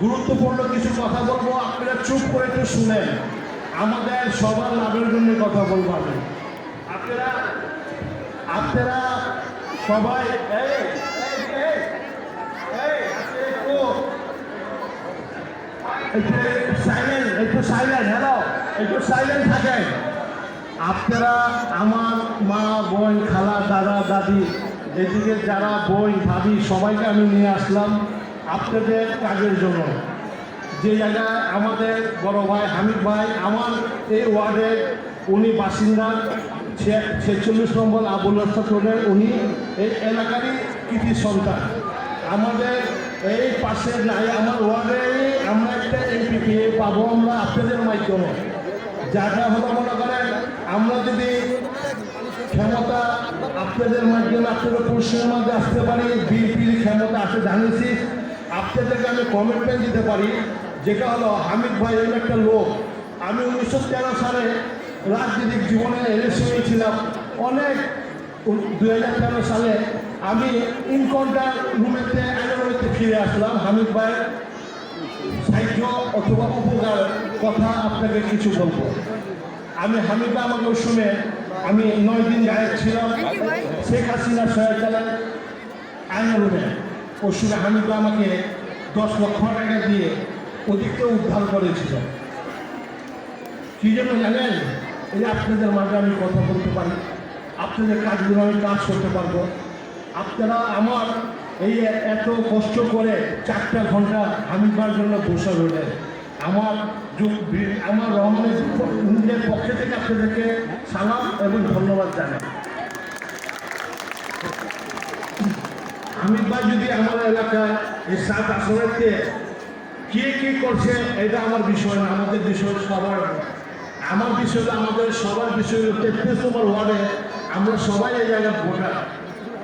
গুরুত্বপূর্ণ কিছু কথা বলব। আপনারা চুপ করে একটু শুনেন। আমাদের সবার লাভের জন্য কথা বলব আমি। আপনারা আপনারা সবাই আপনারা আমার মা, বোন, খালা, দাদা, দাদি এদিকে যারা বই, ভাবি, সবাইকে আমি নিয়ে আসলাম আপনাদের কাজের জন্য। যে জায়গায় আমাদের বড় ভাই হামিদ ভাই, আমার এই ওয়ার্ডের উনি বাসিন্দা ছেচল্লিশ নম্বর আবুল রোডের উনি এই এলাকারই কৃতি সন্তান। আমাদের এই পাশে নাই, আমার ওয়ার্ডে আমরা একটা এমপি পাবো আমরা আপনাদের মাধ্যমে। যাটা হলো মনে করেন, আমরা যদি ক্ষমতা আপনাদের মাধ্যমে আপনাদের পশ্চিমের মধ্যে আসতে পারি বিএনপির ক্ষমতা আসতে জানিয়েছি। আপনাদেরকে আমি কমিটমেন্ট দিতে পারি, যেটা হলো হামিদ ভাই এমন একটা লোক। আমি উনিশশো তেরো সালে রাজনৈতিক জীবনে এলেকশনে ছিলাম অনেক দুই হাজার সালে আমি ইনকাউন্টার রুমেতে আইনরুমেতে ফিরে আসলাম। হামিদ ভাইয়ের সাহায্য অথবা উপকার কথা আপনাকে কিছু বলব। আমি হামিদা আমাকে শুনে আমি নয় দিন গায়ক ছিলাম। শেখ হাসিনা সহায়তালায় আইনরুমে সঙ্গে হামিদা আমাকে দশ লক্ষ টাকা দিয়ে ওদিককে উদ্ধার করেছিল। কী জন্য জানেন? এই আপনাদের মাঝে আমি কথা বলতে পারি। আপনাদের কাজগুলো আমি কাজ করতে পারব। আপনারা আমার এই এত কষ্ট করে চারটা ঘণ্টা হামিদবার জন্য বসে রইলেন। আমার বি- আমার রহমানের নিজের পক্ষে থেকে আপনাদেরকে সালাম এবং ধন্যবাদ জানাই। হামিদ ভাই যদি আমার এলাকায় এই সাত আসরেতে কে কে করছে, এটা আমার বিষয় না, আমাদের বিষয় সবার আমার বিষয় আমাদের সবার বিষয় তেত্রিশ নম্বর ওয়ার্ডে আমরা সবাই এই জায়গায় ভোটার।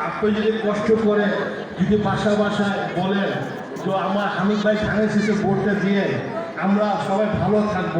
আপনি যদি কষ্ট করে যদি বাসা বাসায় বলেন, তো আমার হামিদ ভাই থানা শেষে ভোটটা দিয়ে আমরা সবাই ভালো থাকব।